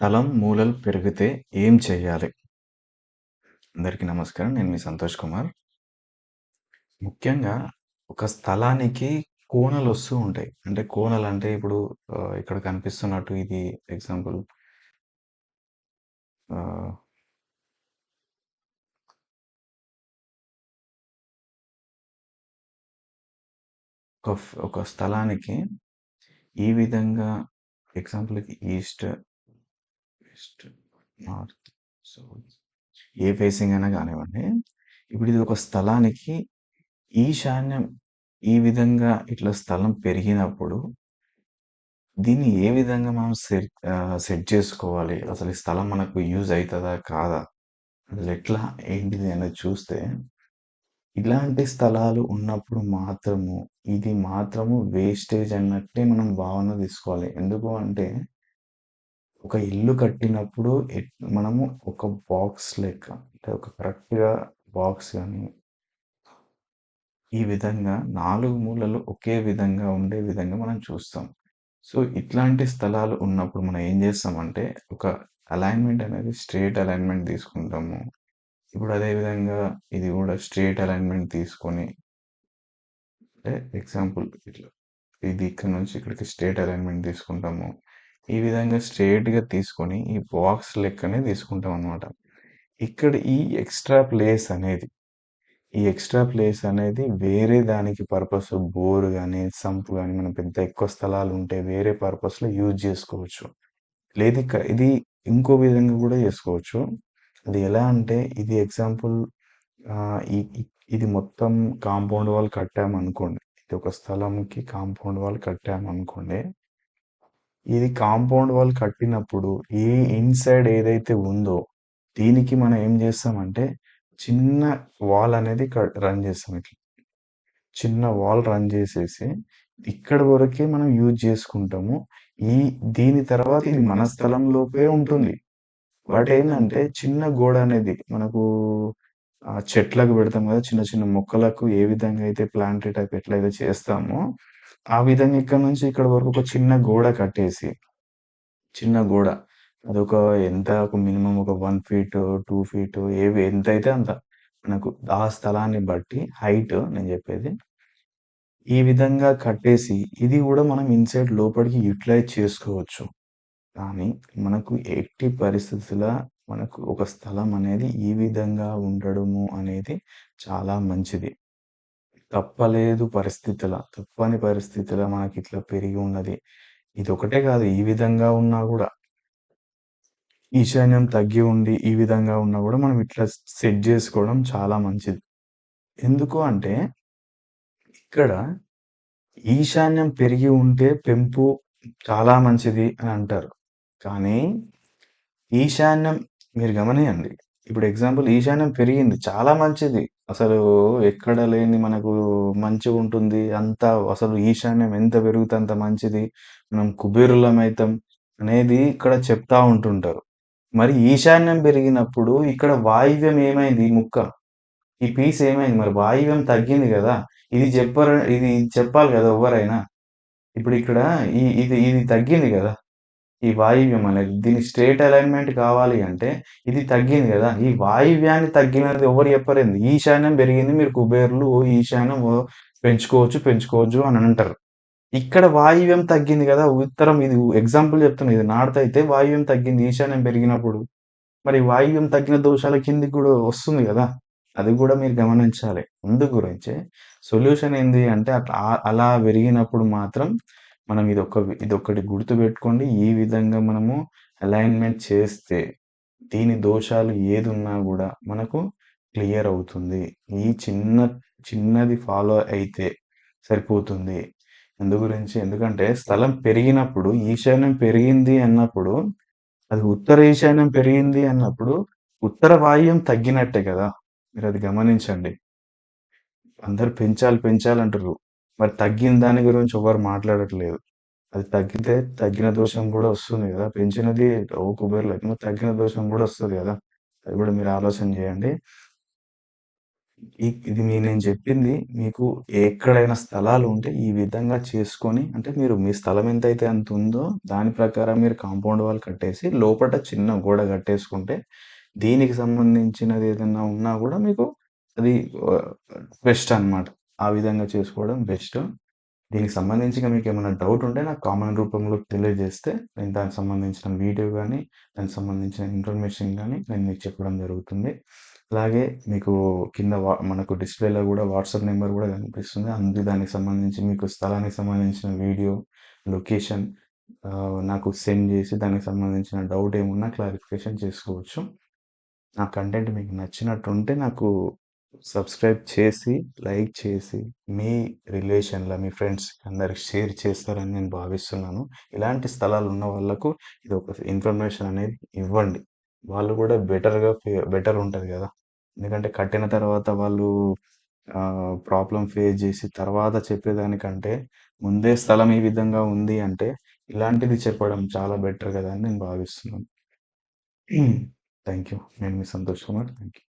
స్థలం మూలలు పెరిగితే ఏం చేయాలి అందరికీ నమస్కారం. నేను మీ సంతోష్ కుమార్. ముఖ్యంగా ఒక స్థలానికి కోనలొస్తూ ఉంటాయి. అంటే కోనలంటే ఇప్పుడు ఇక్కడ కనిపిస్తున్నట్టు ఇది ఎగ్జాంపుల్ ఒక ఒక స్థలానికి ఈ విధంగా ఎగ్జాంపుల్‌కి ఈస్ట్, వెస్ట్, నార్త్, సౌత్ ఏ ఫేసింగ్ అయినా గానివ్వండి. ఇప్పుడు ఇది ఒక స్థలానికి ఈశాన్యం ఈ విధంగా ఇట్లా స్థలం పెరిగినప్పుడు దీన్ని ఏ విధంగా మనం సెట్ సెట్ చేసుకోవాలి? అసలు ఈ స్థలం మనకు యూజ్ అయితదా? కాదా? అసలెట్లా ఏంటిది అనేది చూస్తే ఇలాంటి స్థలాలు ఉన్నప్పుడు మాత్రము ఇది మాత్రము వేస్టేజ్ అన్నట్టే మనం భావన తీసుకోవాలి. ఎందుకు అంటే ఒక ఇల్లు కట్టినప్పుడు మనము ఒక బాక్స్ లెక్క అంటే ఒక కరెక్ట్‌గా బాక్స్ కానీ ఈ విధంగా నాలుగు మూలలు ఒకే విధంగా ఉండే విధంగా మనం చూస్తాం. సో, ఇట్లాంటి స్థలాలు ఉన్నప్పుడు మనం ఏం చేస్తామంటే ఒక అలైన్‌మెంట్ అనేది స్ట్రేట్ అలైన్‌మెంట్ తీసుకుంటాము. ఇప్పుడు అదేవిధంగా ఇది కూడా స్ట్రేట్ అలైన్‌మెంట్ తీసుకొని అంటే ఎగ్జాంపుల్ ఇట్లా ఇది ఇక్కడ నుంచి ఇక్కడికి స్ట్రేట్ అలైన్‌మెంట్ తీసుకుంటాము. ఈ విధంగా స్ట్రెయిట్‌గా తీసుకొని ఈ బాక్స్ లెక్కనే తీసుకుంటాం అనమాట ఇక్కడ ఈ ఎక్స్‌ట్రా ప్లేస్ అనేది ఈ ఎక్స్‌ట్రా ప్లేస్ అనేది వేరే దానికి పర్పస్ బోర్ కానీ సంప్ కానీ మనం పెద్ద ఎక్కువ స్థలాలు ఉంటే వేరే పర్పస్‌లో యూజ్ చేసుకోవచ్చు లేదు ఇది ఇంకో విధంగా కూడా చేసుకోవచ్చు అది ఎలా అంటే ఇది ఎగ్జాంపుల్ ఇది మొత్తం కాంపౌండ్ వాల్ కట్టామనుకోండి. ఇది ఒక స్థలంకి కాంపౌండ్ వాల్ కట్టామనుకోండి. ఇది కాంపౌండ్ వాల్ కట్టినప్పుడు ఏ ఇన్‌సైడ్ ఏదైతే ఉందో దీనికి మనం ఏం చేస్తామంటే చిన్న వాల్ అనేది రన్ చేస్తాం ఇట్లా. చిన్న వాల్ రన్ చేసేసి ఇక్కడి వరకే మనం యూజ్ చేసుకుంటాము ఈ దీని తర్వాత ఇది మన స్థలంలోపే ఉంటుంది. బట్ ఏంటంటే చిన్న గోడ అనేది మనకు చెట్లకు పెడతాం కదా చిన్న చిన్న మొక్కలకు ఏ విధంగా అయితే ప్లాంట్ టైప్ ఎట్లయితే చేస్తామో ఆ విధంగా ఇక్కడ నుంచి ఇక్కడ వరకు ఒక చిన్న గోడ కట్టేసి చిన్న గోడ అదొక ఎంత ఒక మినిమం ఒక వన్ ఫీట్, టూ ఫీట్ ఏవి ఎంత అయితే అంత మనకు ఆ స్థలాన్ని బట్టి హైట్ నేను చెప్పేది ఈ విధంగా కట్టేసి ఇది కూడా మనం ఇన్‌సైడ్ లోపలికి యుటిలైజ్ చేసుకోవచ్చు. కానీ మనకు ఎట్టి పరిస్థితుల మనకు ఒక స్థలం అనేది ఈ విధంగా ఉండడము అనేది చాలా మంచిది. తప్పలేదు పరిస్థితుల తప్పని పరిస్థితులా మనకి ఇట్లా పెరిగి ఉన్నది. ఇది ఒకటే కాదు ఈ విధంగా ఉన్నా కూడా ఈశాన్యం తగ్గి ఉండి ఈ విధంగా ఉన్నా కూడా మనం ఇట్లా సెట్ చేసుకోవడం చాలా మంచిది. ఎందుకు అంటే ఇక్కడ ఈశాన్యం పెరిగి ఉంటే పెంపు చాలా మంచిది అని అంటారు. కానీ ఈశాన్యం మీరు గమనియండి. ఇప్పుడు ఎగ్జాంపుల్ ఈశాన్యం పెరిగింది చాలా మంచిది. అసలు ఎక్కడ లేని మనకు మంచిగుంటుంది. అంతా అసలు ఈశాన్యం ఎంత పెరిగితే అంత మంచిది. మనం కుబేరులమైతం అనేది ఇక్కడ చెప్తా ఉంటుంటారు. మరి ఈశాన్యం పెరిగినప్పుడు ఇక్కడ వాయువ్యం ఏమైంది ఈ ముక్క? ఈ పీస్ ఏమైంది? మరి వాయువ్యం తగ్గింది కదా ఇది చెప్పరు ఇది చెప్పాలి కదా ఎవరైనా ఇప్పుడు ఇక్కడ ఈ ఇది ఇది తగ్గింది కదా ఈ వాయువ్యం అనేది. దీని స్ట్రేట్ అలైన్‌మెంట్ కావాలి అంటే ఇది తగ్గింది కదా ఈ వాయువ్యాన్ని తగ్గినది ఎవరు చెప్పలేదు ఈశాన్యం పెరిగింది మీరు కుబేరులు ఈశాన్యం పెంచుకోవచ్చు, పెంచుకోవచ్చు అని అంటారు. ఇక్కడ వాయువ్యం తగ్గింది కదా ఉత్తరం ఇది ఎగ్జాంపుల్ చెప్తున్నా. ఇది నార్త్ అయితే వాయువ్యం తగ్గింది ఈశాన్యం పెరిగినప్పుడు. మరి వాయువ్యం తగ్గిన దోషాల కిందకి కూడా వస్తుంది కదా అది కూడా మీరు గమనించాలి. అందు గురించి సొల్యూషన్ ఏంది అంటే అట్లా అలా పెరిగినప్పుడు మాత్రం మనం ఇది ఒక ఇది ఒకటి గుర్తుపెట్టుకోండి. ఈ విధంగా మనము అలైన్‌మెంట్ చేస్తే దీని దోషాలు ఏదున్నా కూడా మనకు క్లియర్ అవుతుంది. ఈ చిన్న చిన్నది ఫాలో అయితే సరిపోతుంది. అందు గురించి ఎందుకంటే స్థలం పెరిగినప్పుడు ఈశాన్యం పెరిగింది అన్నప్పుడు అది ఉత్తర ఈశాన్యం పెరిగింది అన్నప్పుడు ఉత్తర వాయువ్యం తగ్గినట్టే కదా మీరు అది గమనించండి. అందరు పెంచాలి, పెంచాలి మరి తగ్గిన దాని గురించి ఎవరు మాట్లాడట్లేదు. అది తగ్గితే తగ్గిన దోషం కూడా వస్తుంది కదా పెంచినది ఓ కుబేరులకి తగ్గిన దోషం కూడా వస్తుంది కదా అది కూడా మీరు ఆలోచన చేయండి ఇది మీ నేను చెప్పింది మీకు ఎక్కడైనా స్థలాలు ఉంటే ఈ విధంగా చేసుకొని అంటే మీరు మీ స్థలం ఎంతైతే అంత ఉందో దాని ప్రకారం మీరు కాంపౌండ్ వాల్ కట్టేసి లోపల చిన్న గోడ కట్టేసుకుంటే దీనికి సంబంధించినది ఏదైనా ఉన్నా కూడా మీకు అది బెస్ట్ అన్నమాట. ఆ విధంగా చేసుకోవడం బెస్ట్. దీనికి సంబంధించి మీకు ఏమైనా డౌట్ ఉంటే నాకు కామెంట్ రూపంలో తెలియజేస్తే నేను దానికి సంబంధించిన వీడియో కానీ దానికి సంబంధించిన ఇన్ఫర్మేషన్ కానీ నేను మీకు చెప్పడం జరుగుతుంది. అలాగే మీకు కింద వా మనకు డిస్‌ప్లేలో కూడా వాట్సాప్ నెంబర్ కూడా కనిపిస్తుంది. అందుకే దానికి సంబంధించి మీకు స్థలానికి సంబంధించిన వీడియో, లొకేషన్ నాకు సెండ్ చేసి దానికి సంబంధించిన డౌట్ ఏమున్నా క్లారిఫికేషన్ చేసుకోవచ్చు. నా కంటెంట్ మీకు నచ్చినట్టుంటే నాకు సబ్స్క్రైబ్ చేసి, లైక్ చేసి, మీ రిలేషన్‌ల, మీ ఫ్రెండ్స్ అందరికి షేర్ చేస్తారని నేను భావిస్తున్నాను. ఇలాంటి స్థలాలు ఉన్న వాళ్ళకు ఇది ఒక ఇన్ఫర్మేషన్ అనేది ఇవ్వండి. వాళ్ళు కూడా బెటర్‌గా ఫే బెటర్ ఉంటుంది కదా ఎందుకంటే కట్టిన తర్వాత వాళ్ళు ప్రాబ్లం ఫేస్ చేసి తర్వాత చెప్పేదానికంటే ముందే స్థలం ఈ విధంగా ఉంది అంటే ఇలాంటిది చెప్పడం చాలా బెటర్ కదా అని నేను భావిస్తున్నాను. Thank you. నేను మీ సంతోష్ కుమార్. Thank you.